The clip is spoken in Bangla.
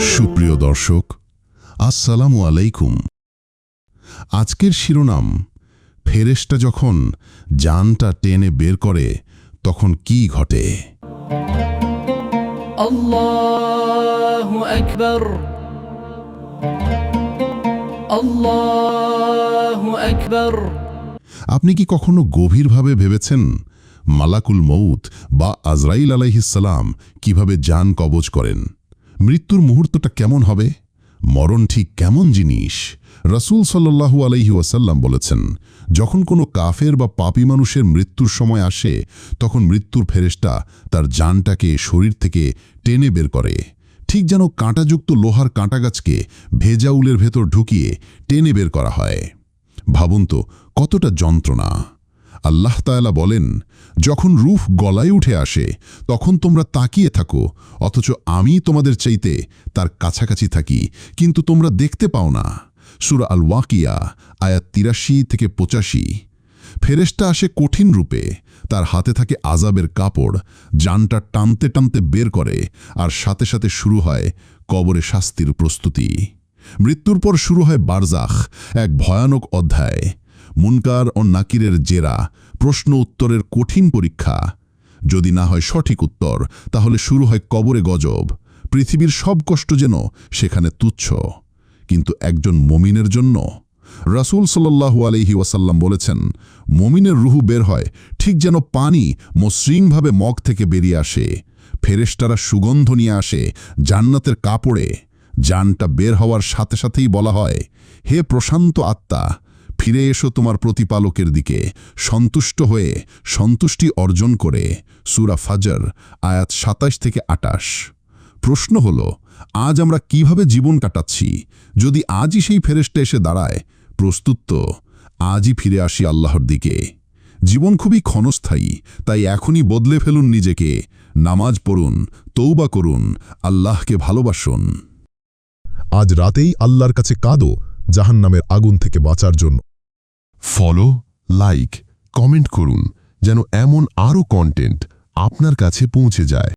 সুপ্রিয় দর্শক আসসালামু আলাইকুম। আজকের শিরোনাম ফেরেশটা যখন যানটা টেনে বের করে তখন কি ঘটে? আপনি কি কখনো গভীরভাবে ভেবেছেন মালাকুল মৌত বা আজরাইল আলাইহিসাল্লাম কীভাবে যান কবজ করেন? মৃত্যুর মুহূর্তটা কেমন হবে? মরণ ঠিক কেমন জিনিস? রসুল সাল্লাহু আলাইহি ওয়াসাল্লাম বলেছেন, যখন কোনো কাফের বা পাপী মানুষের মৃত্যুর সময় আসে, তখন মৃত্যুর ফেরেশতা তার জানটাকে শরীর থেকে টেনে বের করে। ঠিক যেন কাঁটাযুক্ত লোহার কাঁটাগাছকে ভেজা উলের ভেতর ঢুকিয়ে টেনে বের করা হয়। ভাবুন তো, কতটা যন্ত্রণা। আল্লাহ তায়ালা বলেন, যখন রুফ গলায় উঠে আসে, তখন তোমরা তাকিয়ে থাকো, অথচ আমি তোমাদের চাইতে তার কাছাকাছি থাকি, কিন্তু তোমরা দেখতে পাও না। সুরা আল ওয়াকিয়া আয়াত তিরাশি থেকে পঁচাশি। ফেরেশটা আসে কঠিন রূপে, তার হাতে থাকে আজাবের কাপড় জানটা টানতে টানতে বের করে, আর সাথে সাথে শুরু হয় কবরে শাস্তির প্রস্তুতি। মৃত্যুর পর শুরু হয় বারজাখ এক ভয়ানক অধ্যায়। মুনকার ও নাকিরের জেরা, প্রশ্ন উত্তরের কঠিন পরীক্ষা। যদি না হয় সঠিক উত্তর, তাহলে শুরু হয় কবরে গজব। পৃথিবীর সব কষ্ট যেন সেখানে তুচ্ছ। কিন্তু একজন মমিনের জন্য? রাসূল সাল্লাহু আলহি ওয়াসাল্লাম বলেছেন, মমিনের রুহু বের হয় ঠিক যেন পানি মসৃণভাবে মগ থেকে বেরিয়ে আসে। ফেরেশতারা সুগন্ধ নিয়ে আসে জান্নাতের কাপড়ে। জানটা বের হওয়ার সাথে সাথেই বলা হয়, হে প্রশান্ত আত্মা ফিরে এসো তোমার প্রতিপালকের দিকে। সন্তুষ্ট হয়ে সন্তুষ্টি অর্জন করে। সুরা ফাজর, আয়াত সাতাশ থেকে আটাশ। প্রশ্ন হল, আজ আমরা কীভাবে জীবন কাটাচ্ছি? যদি আজই সেই ফেরেস্টে এসে দাঁড়ায়, প্রস্তুত তো, আজই ফিরে আসি আল্লাহর দিকে। জীবন খুবই ক্ষণস্থায়ী, তাই এখনই বদলে ফেলুন নিজেকে। নামাজ পড়ুন তৌবা করুন, আল্লাহকে ভালোবাসুন। আজ রাতেই আল্লাহর কাছে কাঁদো, জাহান্নামের আগুন থেকে বাঁচার জন্য। ফলো লাইক কমেন্ট করুন যেন এমন আরও কন্টেন্ট আপনার কাছে পৌঁছে যায়।